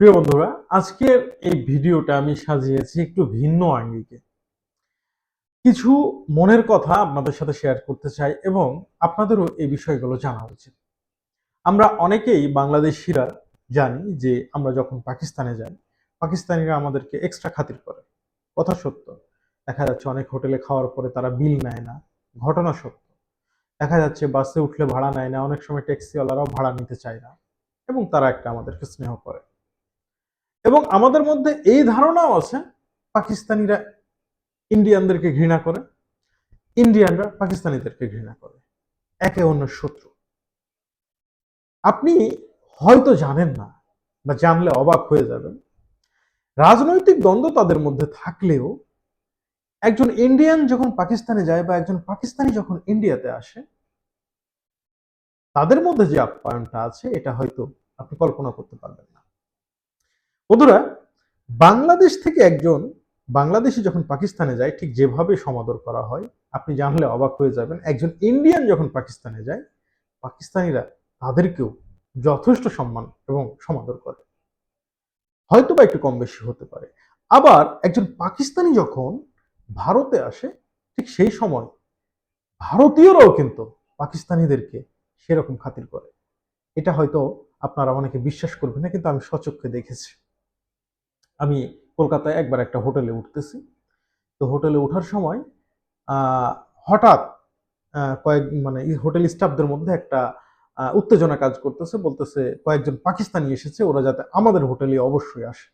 প্রিয় বন্ধুরা, আজকের এই ভিডিওটা আমি সাজিয়েছি একটু ভিন্ন আঙ্গিকে। কিছু মনের কথা আপনাদের সাথে শেয়ার করতে চাই এবং আপনাদেরও এই বিষয়গুলো জানা উচিত। আমরা অনেকেই বাংলাদেশিরা জানি যে আমরা যখন পাকিস্তানে যাই, পাকিস্তানিরা আমাদেরকে এক্সট্রা খাতির করে। কথা সত্য। দেখা যাচ্ছে অনেক হোটেলে খাওয়ার পরে তারা বিল নেয় না। ঘটনা সত্য। দেখা যাচ্ছে বাসে উঠলে ভাড়া নেয় না, অনেক সময় ট্যাক্সিওয়ালারাও ভাড়া নিতে চায় না এবং তারা একটা আমাদেরকে স্নেহ করে। এবং আমাদের মধ্যে এই ধারণাও আছে, পাকিস্তানিরা ইন্ডিয়ানদেরকে ঘৃণা করে, ইন্ডিয়ানরা পাকিস্তানিদেরকে ঘৃণা করে। একে অন্যের শত্রু। আপনি হয়তো জানেন না বা জানলে অবাক হয়ে যাবেন, রাজনৈতিক দ্বন্দ্ব তাদের মধ্যে থাকলেও একজন ইন্ডিয়ান যখন পাকিস্তানে যায় বা একজন পাকিস্তানি যখন ইন্ডিয়াতে আসে, তাদের মধ্যে যে আপ্যায়নটা আছে, এটা হয়তো আপনি কল্পনা করতে পারবেন না। বন্ধুরা, বাংলাদেশ থেকে একজন বাংলাদেশি যখন পাকিস্তানে যায়, ঠিক যেভাবে সমাদর করা হয়, আপনি জানলে অবাক হয়ে যাবেন, একজন ইন্ডিয়ান যখন পাকিস্তানে যায়, পাকিস্তানিরা তাদেরকেও যথেষ্ট সম্মান এবং সমাদর করে। হয়তো বা একটু কম বেশি হতে পারে। আবার একজন পাকিস্তানি যখন ভারতে আসে, ঠিক সেই সময় ভারতীয়রাও কিন্তু পাকিস্তানিদেরকে সেরকম খাতির করে। এটা হয়তো আপনারা অনেকে বিশ্বাস করবেন না, কিন্তু আমি সচক্ষে দেখেছি। আমি কলকাতায় একবার একটা হোটেলে উঠতেছি। তো হোটেলে ওঠার সময় হঠাৎ কয়েক মানে হোটেল স্টাফদের মধ্যে একটা উত্তেজনা কাজ করতেছে, বলতেছে কয়েকজন পাকিস্তানি এসেছে, ওরা যাতে আমাদের হোটেলে অবশ্যই আসে।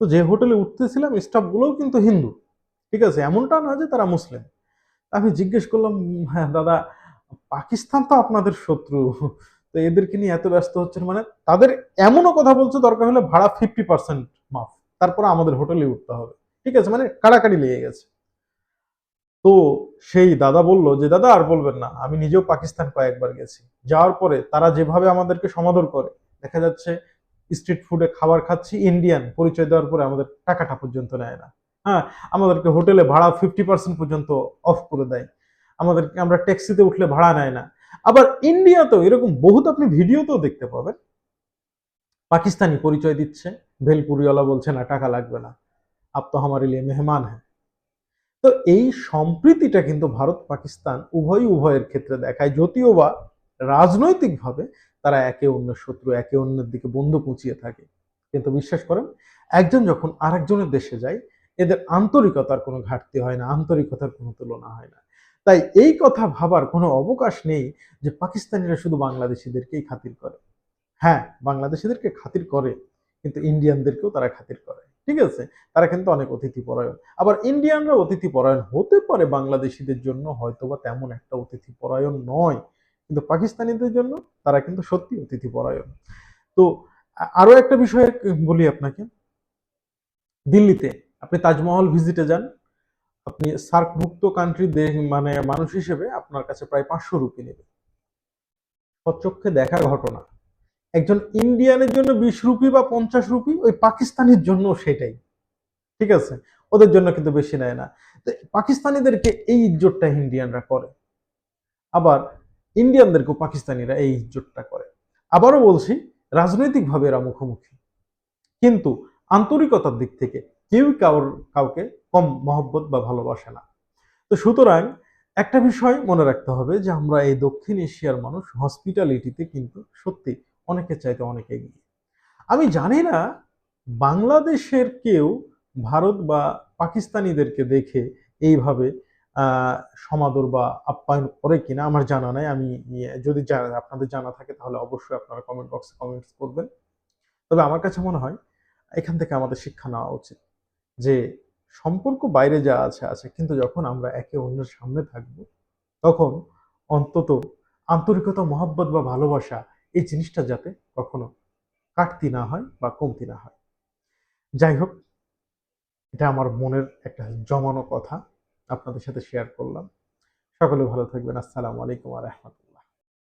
তো যে হোটেলে উঠতেছিলাম, স্টাফগুলোও কিন্তু হিন্দু, ঠিক আছে? এমনটা না যে তারা মুসলিম। আমি জিজ্ঞেস করলাম হ্যাঁ দাদা, পাকিস্তান তো আপনাদের শত্রু। তো এদেরকে নিয়ে এত ব্যস্ত হচ্ছেন মানে তাদের এমনও কথা বলছে, দরকার হলে ভাড়া ফিফটি পার্সেন্ট মাফ। তারপরে আমাদের হোটেলে উঠতে হবে। ঠিক আছে? মানে কাড়াকাড়ি লেগে গেছে। তো সেই দাদা বলল যে, দাদা, আর বলবেন না। আমি নিজেও পাকিস্তান কয়েকবার গেছি। যাওয়ার পরে তারা যেভাবে আমাদেরকে সমাদর করে, দেখা যাচ্ছে স্ট্রিট ফুডে খাবার খাচ্ছি ইন্ডিয়ান পরিচয় দেওয়ার পরে আমাদের টাকাটা পর্যন্ত নেয় না। হ্যাঁ আমাদেরকে হোটেলে ভাড়া ফিফটি পার্সেন্ট পর্যন্ত অফ করে দেয়। আমাদেরকে, আমরা ট্যাক্সিতে উঠলে ভাড়া নেয় না। আবার ইন্ডিয়াতেও এরকম বহুত আপনি ভিডিওতেও দেখতে পাবেন। পাকিস্তানি পরিচয় দিচ্ছে, ভেলপুরিওয়ালা বলছে, না, টাকা লাগবে না। আপ তো আমার লিয়ে মেহমান হ্যাঁ। তো এই সম্প্রীতিটা কিন্তু ভারত, পাকিস্তান উভয় উভয়ের ক্ষেত্রে দেখায়, যদিও বা রাজনৈতিকভাবে তারা একে অন্যের শত্রু, একে অন্যের দিকে বন্ধু পুঁচিয়ে থাকে। কিন্তু বিশ্বাস করেন, একজন যখন আরেকজনের দেশে যায়, এদের আন্তরিকতার কোনো ঘাটতি হয় না, আন্তরিকতার কোনো তুলনা হয় না। তাই এই কথা ভাবার কোনো অবকাশ নেই যে পাকিস্তানিরা শুধু বাংলাদেশিদেরকেই খাতির করে। হ্যাঁ বাংলাদেশিদেরকে খাতির করে, কিন্তু ইন্ডিয়ানদেরকেও তারা খাতির করে। ঠিক আছে? তারা কিন্তু অনেক অতিথি পরায়ণ আবার ইন্ডিয়ানরা অতিথি পরায়ণ হতে পারে বাংলাদেশিদের জন্য, হয়তোবা তেমন একটা অতিথি পরায়ণ নয়, কিন্তু পাকিস্তানিদের জন্য তারা কিন্তু সত্যি অতিথি পরায়ণ তো আ- আরও একটা বিষয়ে বলি আপনাকে। দিল্লিতে আপনি তাজমহল ভিজিটে যান আপনি সার্কভুক্ত কান্ট্রি মানে মানুষ হিসেবে আপনার কাছে প্রায় পাঁচশো রুপি নেবে। সচক্ষে দেখা ঘটনা, একজন ইন্ডিয়ানের জন্য বিশ রুপি বা পঞ্চাশ রুপি, ওই পাকিস্তানের জন্য সেটাই। ঠিক আছে? ওদের জন্য কিন্তু বেশি নেয় না। পাকিস্তানিদেরকে এই ইজ্জতটা ইন্ডিয়ানরা করে। আবার ইন্ডিয়ানদেরকেও পাকিস্তানিরা এই ইজ্জতটা করে। আবারও বলছি, রাজনৈতিকভাবে এরা মুখোমুখি। কিন্তু আন্তরিকতার দিক থেকে কেউ কাউর কাউকে কম মহব্বত বা ভালোবাসে না। তো সুতরাং একটা বিষয় মনে রাখতে হবে যে আমরা এই দক্ষিণ এশিয়ার মানুষ হসপিটালিটিতে কিন্তু সত্যি অনেকের চাইতে অনেক এগিয়ে। আমি জানি না বাংলাদেশের কেউ ভারত বা পাকিস্তানিদেরকে দেখে এইভাবে সমাদর বা আপ্যায়ন করে কিনা আমার জানা নাই। আমি ইয়ে, যদি আপনাদের জানা থাকে তাহলে অবশ্যই আপনারা কমেন্ট বক্সে কমেন্টস করবেন। তবে আমার কাছে মনে হয় এখান থেকে আমাদের শিক্ষা নেওয়া উচিত। যে সম্পর্ক বাইরে যা আছে আছে, কিন্তু যখন আমরা একে অন্যের সামনে থাকব, তখন অন্তত আন্তরিকতা, মহব্বত বা ভালোবাসা এই জিনিসটা যাতে কখনো কাটতি না হয় বা কমতি না হয়। যাই হোক, এটা আমার মনের একটা জমানো কথা আপনাদের সাথে শেয়ার করলাম। সকলে ভালো থাকবেন। আসসালামু আলাইকুম আ রহমতুল্লাহ।